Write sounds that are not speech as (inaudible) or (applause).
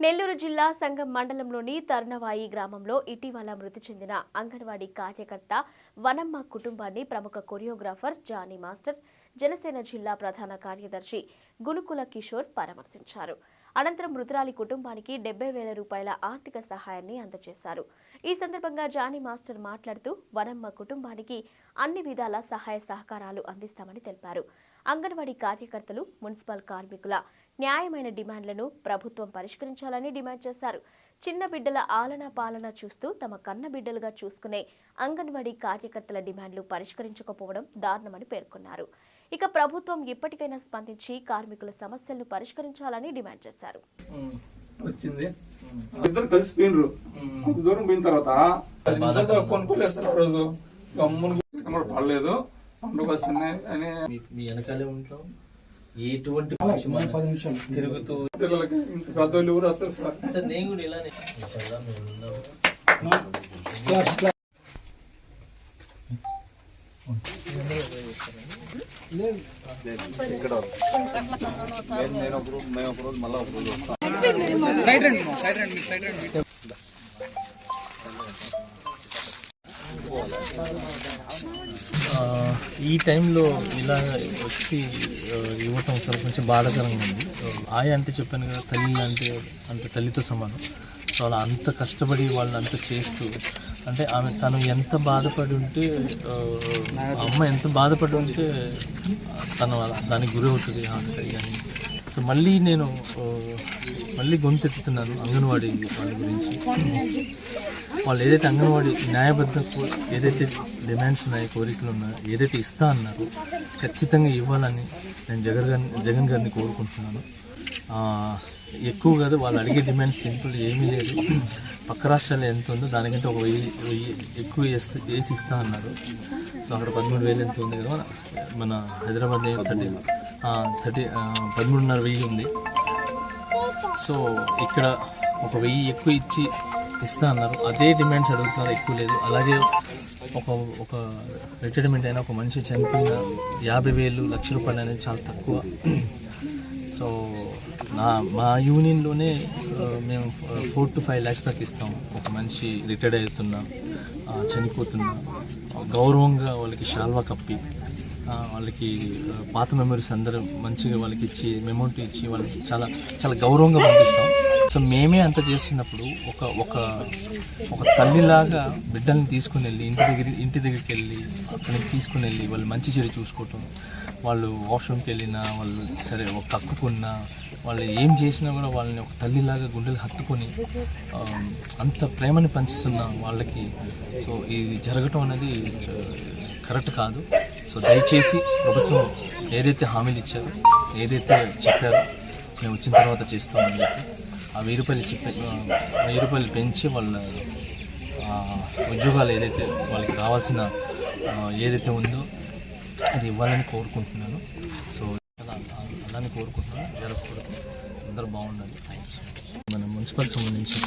నెల్లూరు జిల్లా సంగం మండలంలోని తరుణవాయి గ్రామంలో ఇటీవల మృతి చెందిన అంగన్వాడీ కార్యకర్త వనమ్మ కుటుంబాన్ని ప్రముఖ కొరియోగ్రాఫర్ జానీ మాస్టర్ జనసేన జిల్లా ప్రధాన కార్యదర్శి గునుకుల కిషోర్ పరామర్శించారు. అనంతరం మృతురాలి కుటుంబానికి డెబ్బై వేల రూపాయల ఆర్థిక సహాయాన్ని అందజేశారు. ఈ సందర్భంగా జానీ మాస్టర్ మాట్లాడుతూ వనమ్మ కుటుంబానికి అన్ని విధాల సహాయ సహకారాలు అందిస్తామని తెలిపారు. అంగన్వాడీ కార్యకర్తలు మున్సిపల్ కార్మికుల న్యాయమైన డిమాండ్లను ప్రభుత్వం పరిష్కరించాలని డిమాండ్ చేశారు. చిన్న బిడ్డల ఆలన పాలన చూస్తూ తమ కన్న బిడ్డలుగా చూసుకునే అంగన్వాడీ కార్యకర్తల డిమాండ్లు పరిష్కరించకపోవడం దారుణమని పేర్కొన్నారు. ఇక ప్రభుత్వం ఇప్పటికైనా స్పందించి కార్మికుల సమస్యలను పరిష్కరించాలని డిమాండ్ చేశారు. వచ్చింది. ఇద్దరు కలిసి పోయినరు. కొంత దూరం పోయిన తర్వాత పడలేదు. పండుగ వస్తున్నాయి అని మీ మీ వెనకాలే ఉంటాం. ఎటువంటి తిరుగుతూ పిల్లలకి ఇంత పెద్దోళ్ళు ఎవరు వస్తారు సార్? సార్ నేను కూడా ఇలానే. చాలా మేము ఉన్నాము ఆ, ఈ టైంలో ఇలా వచ్చి ఇవ్వటం కొంచెం బాధాకరంగా ఉంది. ఆయ అంటే చెప్పాను కదా తల్లి అంటే అంటే తల్లితో సమానం. సో అలా అంత కష్టపడి వాళ్ళని అంత చేస్తూ అంటే ఆమె తను ఎంత బాధపడి ఉంటే అమ్మ ఎంత బాధపడి ఉంటే తను దానికి గురి అవుతుంది ఆకలి అని. సో మళ్ళీ నేను మళ్ళీ గొంతెత్తుతున్నాను అంగన్వాడీ వాళ్ళ గురించి. వాళ్ళు ఏదైతే అంగన్వాడీ న్యాయబద్ధ ఏదైతే డిమాండ్స్ ఉన్నాయో కోరికలు ఉన్నాయో ఏదైతే ఇస్తా అన్నారో ఖచ్చితంగా ఇవ్వాలని నేను జగన్ గారిని జగన్ గారిని కోరుకుంటున్నాను. ఎక్కువ కాదు వాళ్ళు అడిగే డిమాండ్స్ సింపుల్ ఏమీ లేదు. పక్క రాష్ట్రాలు ఎంత ఉందో దానికంటే ఒక వెయ్యి వెయ్యి ఎక్కువ వేస్తే వేసి ఇస్తా అన్నారు. సో అక్కడ పదమూడు వేలు ఎంత ఉంది కదా మన హైదరాబాద్ థర్టీ థర్టీ పదమూడున్నర వెయ్యి ఉంది. సో ఇక్కడ ఒక వెయ్యి ఎక్కువ ఇచ్చి ఇస్తా అన్నారు. అదే డిమాండ్స్ అడుగుతున్నారు ఎక్కువ లేదు. అలాగే ఒక ఒక రిటైర్మెంట్ అయినా ఒక మనిషి చనిపోయిన యాభై వేలు లక్ష రూపాయలు అనేది చాలా తక్కువ. (clears throat) సో నా మా యూనియన్లోనే మేము ఫోర్ టు ఫైవ్ ల్యాక్స్ దాకా ఇస్తాం. ఒక మనిషి రిటైర్డ్ అవుతున్నా చనిపోతున్నా గౌరవంగా వాళ్ళకి శాల్వా కప్పి వాళ్ళకి పాత మెమరీస్ అందరూ మంచిగా వాళ్ళకి ఇచ్చి మెమోంట్ ఇచ్చి వాళ్ళకి చాలా చాలా గౌరవంగా పంపిస్తాం. సో మేమే అంత చేస్తున్నప్పుడు ఒక ఒక ఒక తల్లిలాగా బిడ్డల్ని తీసుకుని వెళ్ళి ఇంటి దగ్గర ఇంటి దగ్గరికి వెళ్ళి అక్కడికి తీసుకుని వెళ్ళి వాళ్ళు మంచి చెడు చూసుకోవటం వాళ్ళు వాష్రూమ్కి వెళ్ళినా వాళ్ళు సరే ఒక కక్కుకున్నా వాళ్ళు ఏం చేసినా కూడా వాళ్ళని ఒక తల్లిలాగా గుండెలు హత్తుకొని అంత ప్రేమని పంచుతున్న వాళ్ళకి సో ఇది జరగటం అనేది కరెక్ట్ కాదు. సో దయచేసి ప్రభుత్వం ఏదైతే హామీలు ఇచ్చారో ఏదైతే చెప్పారో మేము వచ్చిన తర్వాత చేస్తామని చెప్పి ఆ వెయ్యి రూపాయలు వెయ్యి రూపాయలు పెంచి వాళ్ళ ఉద్యోగాలు ఏదైతే వాళ్ళకి రావాల్సిన ఏదైతే ఉందో అది ఇవ్వాలని కోరుకుంటున్నాను. సో అలానే కోరుకుంటున్నాను. జరగకూడదు. అందరూ బాగుండాలి. Thank you so much. మన మున్సిపల్ సంబంధించి